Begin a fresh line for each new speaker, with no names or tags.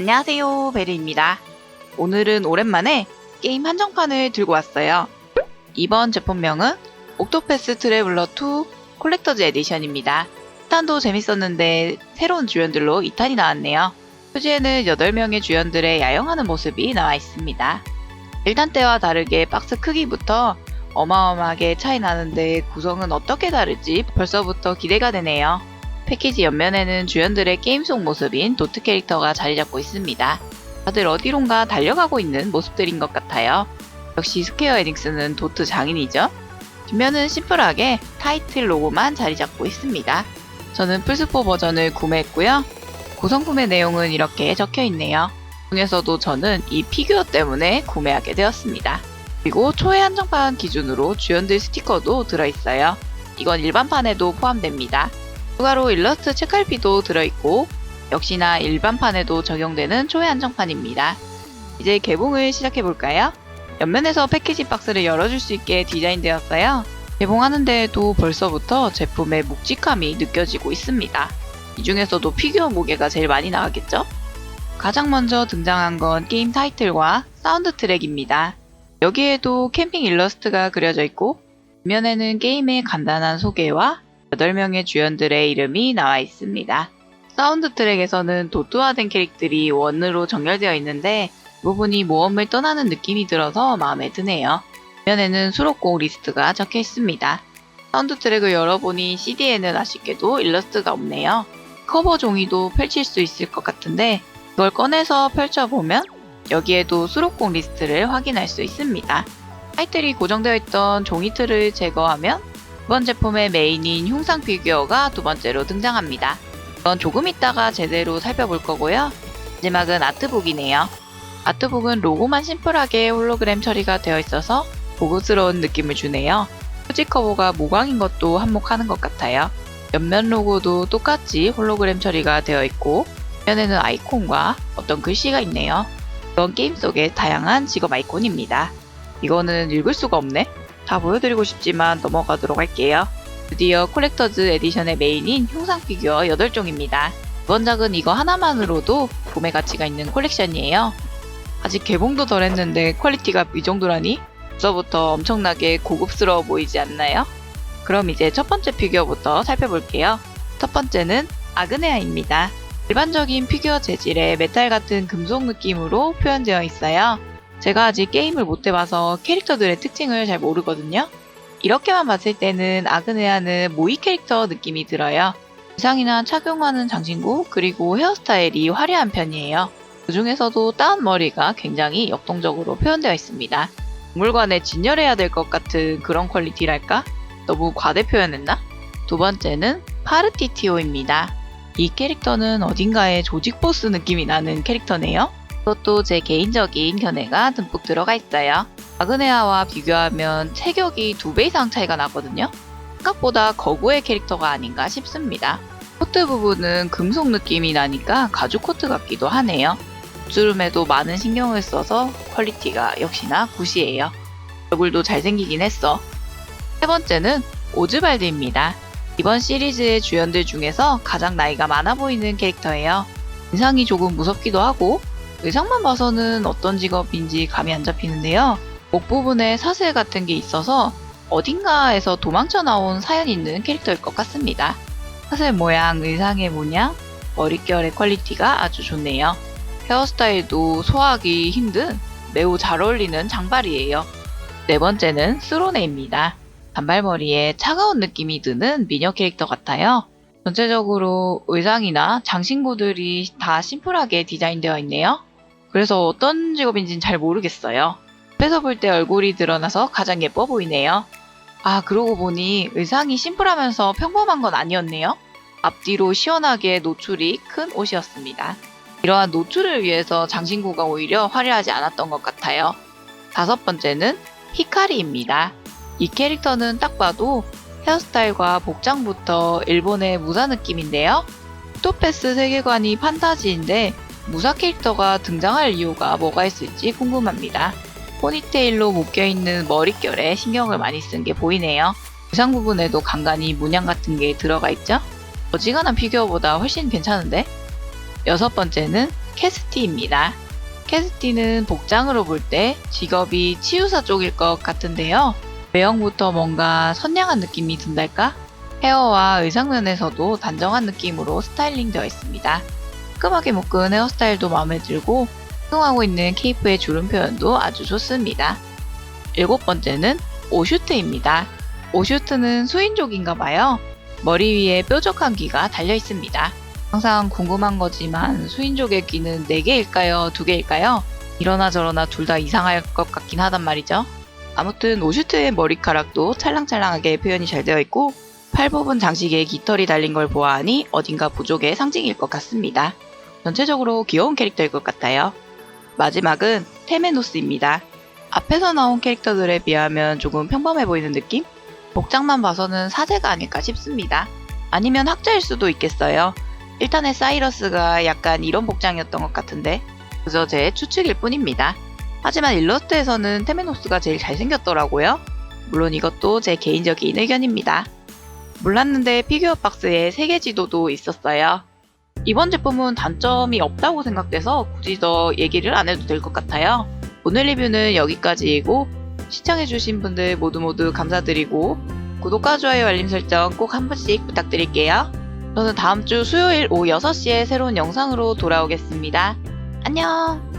안녕하세요, 베리입니다. 오늘은 오랜만에 게임 한정판을 들고 왔어요. 이번 제품명은 옥토패스 트래블러 2 콜렉터즈 에디션입니다. 1탄도 재밌었는데 새로운 주연들로 2탄이 나왔네요. 표지에는 8명의 주연들의 야영하는 모습이 나와 있습니다. 1탄 때와 다르게 박스 크기부터 어마어마하게 차이 나는데 구성은 어떻게 다를지 벌써부터 기대가 되네요. 패키지 옆면에는 주연들의 게임 속 모습인 도트 캐릭터가 자리 잡고 있습니다. 다들 어디론가 달려가고 있는 모습들인 것 같아요. 역시 스퀘어 에닉스는 도트 장인이죠. 뒷면은 심플하게 타이틀 로고만 자리 잡고 있습니다. 저는 플스4 버전을 구매했고요. 구성품의 내용은 이렇게 적혀 있네요. 중에서도 저는 이 피규어 때문에 구매하게 되었습니다. 그리고 초회 한정판 기준으로 주연들 스티커도 들어있어요. 이건 일반판에도 포함됩니다. 추가로 일러스트 책갈피도 들어있고 역시나 일반판에도 적용되는 초회 한정판입니다. 이제 개봉을 시작해볼까요? 옆면에서 패키지 박스를 열어줄 수 있게 디자인되었어요. 개봉하는데도 벌써부터 제품의 묵직함이 느껴지고 있습니다. 이 중에서도 피규어 무게가 제일 많이 나가겠죠? 가장 먼저 등장한 건 게임 타이틀과 사운드 트랙입니다. 여기에도 캠핑 일러스트가 그려져 있고 뒷면에는 게임의 간단한 소개와 8명의 주연들의 이름이 나와 있습니다. 사운드 트랙에서는 도트화된 캐릭들이 원으로 정렬되어 있는데 이 부분이 모험을 떠나는 느낌이 들어서 마음에 드네요. 뒷면에는 수록곡 리스트가 적혀 있습니다. 사운드 트랙을 열어보니 CD에는 아쉽게도 일러스트가 없네요. 커버 종이도 펼칠 수 있을 것 같은데 이걸 꺼내서 펼쳐보면 여기에도 수록곡 리스트를 확인할 수 있습니다. 타이틀이 고정되어 있던 종이 틀을 제거하면 이번 제품의 메인인 흉상 피규어가 두 번째로 등장합니다. 이건 조금 있다가 제대로 살펴볼 거고요. 마지막은 아트북이네요. 아트북은 로고만 심플하게 홀로그램 처리가 되어 있어서 고급스러운 느낌을 주네요. 표지 커버가 모광인 것도 한몫하는 것 같아요. 옆면 로고도 똑같이 홀로그램 처리가 되어 있고 옆면에는 아이콘과 어떤 글씨가 있네요. 이건 게임 속의 다양한 직업 아이콘입니다. 이거는 읽을 수가 없네. 다 보여드리고 싶지만 넘어가도록 할게요. 드디어 콜렉터즈 에디션의 메인인 흉상 피규어 8종입니다. 이번 작은 이거 하나만으로도 구매 가치가 있는 콜렉션이에요. 아직 개봉도 덜 했는데 퀄리티가 이 정도라니? 벌써부터 엄청나게 고급스러워 보이지 않나요? 그럼 이제 첫 번째 피규어부터 살펴볼게요. 첫 번째는 아그네아입니다. 일반적인 피규어 재질의 메탈 같은 금속 느낌으로 표현되어 있어요. 제가 아직 게임을 못 해봐서 캐릭터들의 특징을 잘 모르거든요. 이렇게만 봤을 때는 아그네아는 모이 캐릭터 느낌이 들어요. 의상이나 착용하는 장신구 그리고 헤어스타일이 화려한 편이에요. 그 중에서도 따은 머리가 굉장히 역동적으로 표현되어 있습니다. 박물관에 진열해야 될 것 같은 그런 퀄리티랄까? 너무 과대 표현했나? 두 번째는 파르티티오입니다. 이 캐릭터는 어딘가에 조직 보스 느낌이 나는 캐릭터네요. 이것도 제 개인적인 견해가 듬뿍 들어가 있어요. 아그네아와 비교하면 체격이 두 배 이상 차이가 나거든요. 생각보다 거구의 캐릭터가 아닌가 싶습니다. 코트 부분은 금속 느낌이 나니까 가죽 코트 같기도 하네요. 주름에도 많은 신경을 써서 퀄리티가 역시나 굿이에요. 얼굴도 잘생기긴 했어. 세 번째는 오즈발드입니다. 이번 시리즈의 주연들 중에서 가장 나이가 많아 보이는 캐릭터예요. 인상이 조금 무섭기도 하고 의상만 봐서는 어떤 직업인지 감이 안 잡히는데요. 목 부분에 사슬 같은 게 있어서 어딘가에서 도망쳐 나온 사연 있는 캐릭터일 것 같습니다. 사슬 모양, 의상의 모양, 머릿결의 퀄리티가 아주 좋네요. 헤어스타일도 소화하기 힘든 매우 잘 어울리는 장발이에요. 네 번째는 스로네입니다. 단발머리에 차가운 느낌이 드는 미녀 캐릭터 같아요. 전체적으로 의상이나 장신구들이 다 심플하게 디자인되어 있네요. 그래서 어떤 직업인지는 잘 모르겠어요. 옆에서 볼때 얼굴이 드러나서 가장 예뻐 보이네요. 아, 그러고 보니 의상이 심플하면서 평범한 건 아니었네요. 앞뒤로 시원하게 노출이 큰 옷이었습니다. 이러한 노출을 위해서 장신구가 오히려 화려하지 않았던 것 같아요. 다섯 번째는 히카리입니다. 이 캐릭터는 딱 봐도 헤어스타일과 복장부터 일본의 무사 느낌인데요. 토패스 세계관이 판타지인데 무사 캐릭터가 등장할 이유가 뭐가 있을지 궁금합니다. 포니테일로 묶여있는 머릿결에 신경을 많이 쓴 게 보이네요. 의상 부분에도 간간히 문양 같은 게 들어가 있죠? 어지간한 피규어보다 훨씬 괜찮은데? 여섯 번째는 캐스티입니다. 캐스티는 복장으로 볼 때 직업이 치유사 쪽일 것 같은데요. 외형부터 뭔가 선량한 느낌이 든달까? 헤어와 의상면에서도 단정한 느낌으로 스타일링 되어 있습니다. 깔끔하게 묶은 헤어스타일도 마음에 들고 사용하고 있는 케이프의 주름 표현도 아주 좋습니다. 일곱 번째는 오슈트입니다. 오슈트는 수인족인가 봐요. 머리 위에 뾰족한 귀가 달려 있습니다. 항상 궁금한 거지만 수인족의 귀는 4개일까요? 2개일까요? 이러나 저러나 둘 다 이상할 것 같긴 하단 말이죠. 아무튼 오슈트의 머리카락도 찰랑찰랑하게 표현이 잘 되어 있고 팔 부분 장식에 깃털이 달린 걸 보아하니 어딘가 부족의 상징일 것 같습니다. 전체적으로 귀여운 캐릭터일 것 같아요. 마지막은 테메노스입니다. 앞에서 나온 캐릭터들에 비하면 조금 평범해 보이는 느낌? 복장만 봐서는 사제가 아닐까 싶습니다. 아니면 학자일 수도 있겠어요. 일단의 사이러스가 약간 이런 복장이었던 것 같은데 그저 제 추측일 뿐입니다. 하지만 일러스트에서는 테메노스가 제일 잘생겼더라고요. 물론 이것도 제 개인적인 의견입니다. 몰랐는데 피규어 박스에 세계 지도도 있었어요. 이번 제품은 단점이 없다고 생각돼서 굳이 더 얘기를 안 해도 될 것 같아요. 오늘 리뷰는 여기까지이고 시청해주신 분들 모두 모두 감사드리고 구독과 좋아요 알림 설정 꼭 한 번씩 부탁드릴게요. 저는 다음 주 수요일 오후 6시에 새로운 영상으로 돌아오겠습니다. 안녕!